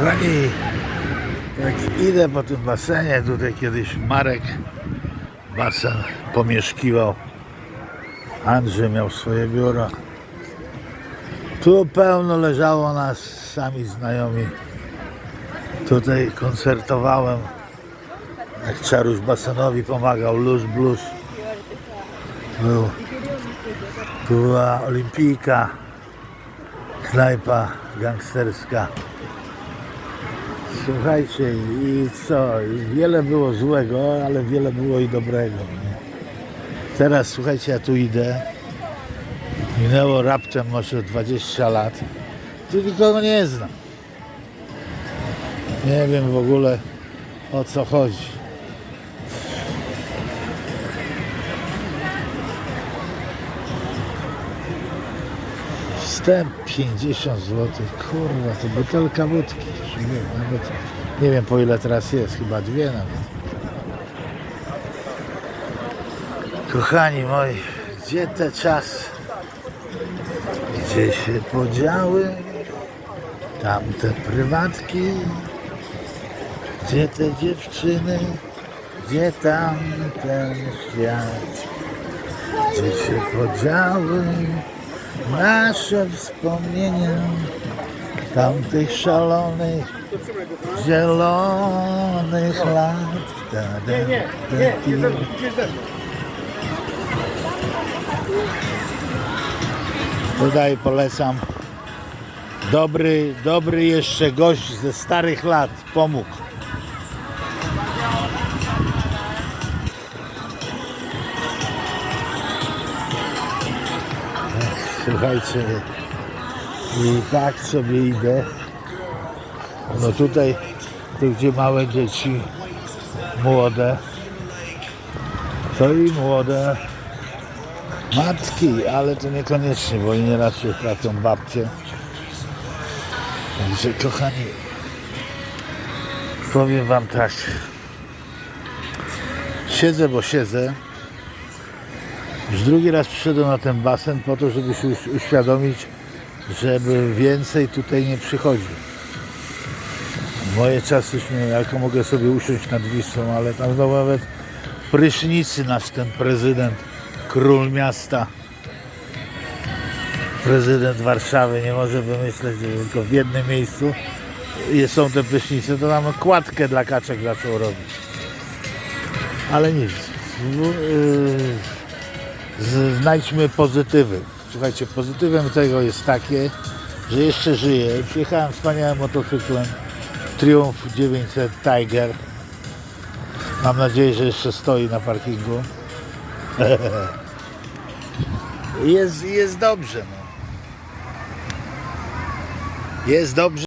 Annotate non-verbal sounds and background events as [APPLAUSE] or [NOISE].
Kochani, jak idę po tym basenie, tutaj kiedyś Marek basen pomieszkiwał. Andrzej miał swoje biuro. Tu pełno leżało nas, sami znajomi. Tutaj koncertowałem. Jak Czaruś basenowi pomagał, Luz Blues. Był. Tu była olimpijka, knajpa gangsterska. Słuchajcie, i co? Wiele było złego, ale wiele było i dobrego. Teraz słuchajcie, ja tu idę. Minęło raptem może 20 lat. Tu nikogo nie znam. Nie wiem w ogóle o co chodzi. Wstęp 50 zł. Kurwa, to butelka wódki. Nie wiem, nawet, nie wiem po ile teraz jest, chyba dwie nawet. Kochani moi, gdzie te czasy? Gdzie się podziały tamte prywatki? Gdzie te dziewczyny? Gdzie tamten świat? Gdzie się podziały nasze wspomnienia tamtych szalonych, zielonych lat? Da, da, da, da. Tutaj polecam. Dobry, dobry jeszcze gość ze starych lat pomógł. Słuchajcie, i tak sobie idę. No tutaj, tu gdzie małe dzieci, młode, to i młode matki, ale to niekoniecznie, bo nieraz się tracą babcie. Także kochani, powiem wam tak. Siedzę, bo siedzę. Już drugi raz przyszedłem na ten basen po to, żeby się uś- uświadomić, żeby więcej tutaj nie przychodził. Moje czasy jako mogę sobie usiąść nad Wisłą, ale tam znowu nawet prysznicy nasz ten prezydent, król miasta, prezydent Warszawy nie może wymyśleć, że tylko w jednym miejscu są te prysznice, to tam kładkę dla kaczek zaczął robić. Ale nic. Z- znajdźmy pozytywy. Słuchajcie, pozytywem tego jest takie, że jeszcze żyję. Przyjechałem wspaniałym motocyklem Triumph 900 Tiger. Mam nadzieję, że jeszcze stoi na parkingu. [LAUGHS] Jest, jest dobrze. No. Jest dobrze.